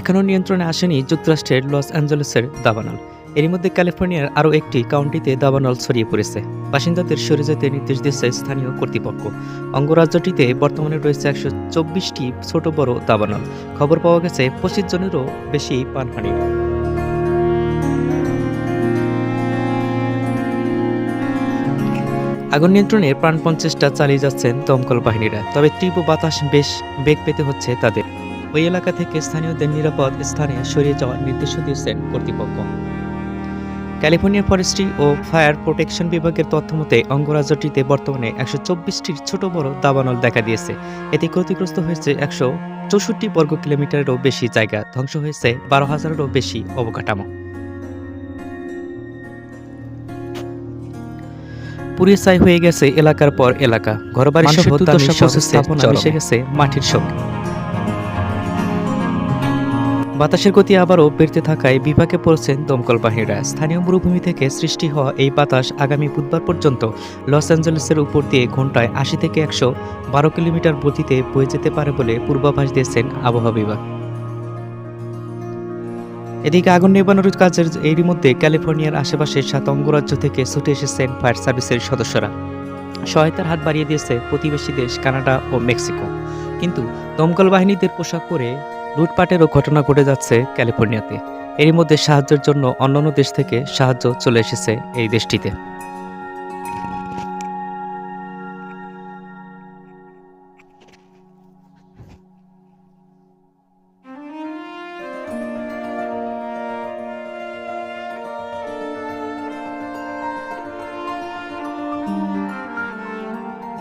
এখনও নিয়ন্ত্রণে আসেনি যুক্তরাষ্ট্রের লস অ্যাঞ্জেলেসের দাবানল। এরই মধ্যে ক্যালিফোর্নিয়ার আরও একটি কাউন্টিতে দাবানল ছড়িয়ে পড়েছে। বাসিন্দাদের সরে যেতে নির্দেশ দিয়েছে স্থানীয় কর্তৃপক্ষ। অঙ্গরাজ্যটিতে বর্তমানে রয়েছে একশো চব্বিশটি ছোট বড় দাবানল। খবর পাওয়া গেছে পঁচিশ জনেরও বেশি প্রাণহানির আগুন নিয়ন্ত্রণে প্রাণপণ চেষ্টা চালিয়ে যাচ্ছেন দমকল বাহিনীরা, তবে তীব্র বাতাস বেশ বেগ পেতে হচ্ছে তাদের। ওই এলাকা থেকে স্থানীয়দের নিরাপদ স্থানে সরিয়ে যাওয়ার নির্দেশও দিয়েছেন কর্তৃপক্ষ। ক্যালিফোর্নিয়া ফরেস্ট্রি ও ফায়ার প্রোটেকশন বিভাগের তথ্য মতে অঙ্গরাজ্যটিতে বর্তমানে একশো চব্বিশটির ছোট বড় দাবানল দেখা দিয়েছে। এতে ক্ষতিগ্রস্ত হয়েছে একশো চৌষট্টি বর্গ কিলোমিটারেরও বেশি জায়গা ধ্বংস হয়েছে বারো হাজারেরও বেশি অবকাঠামো। পুড়িয়ে ছাই হয়ে গেছে এলাকার পর এলাকা। ঘরবাড়ি সহ স্থাপনা মিশে গেছে মাটির সঙ্গে। বাতাসের গতি আবারও বেড়তে থাকায় বিপাকে পড়েছেন দমকল বাহিনীরা। স্থানীয় মরুভূমি থেকে সৃষ্টি হওয়া এই বাতাস আগামী বুধবার পর্যন্ত লস অ্যাঞ্জেলেসের উপর দিয়ে ঘন্টায় আশি থেকে একশো বারো কিলোমিটার গতিতে বয়ে যেতে পারে বলে পূর্বাভাস দিয়েছেন আবহাওয়া বিভাগ। এদিকে আগুন নেবানোর কাজের এরই মধ্যে ক্যালিফোর্নিয়ার আশেপাশের সাত অঙ্গরাজ্য থেকে ছুটে এসেছেন ফায়ার সার্ভিসের সদস্যরা। সহায়তার হাত বাড়িয়ে দিয়েছে প্রতিবেশী দেশ কানাডা ও মেক্সিকো। কিন্তু দমকল বাহিনীদের পোশাক পরে লুটপাটেরও ঘটনা ঘটে যাচ্ছে ক্যালিফোর্নিয়াতে। এরই মধ্যে সাহায্যের জন্য অন্যান্য দেশ থেকে সাহায্য চলে এসেছে এই দেশটিতে।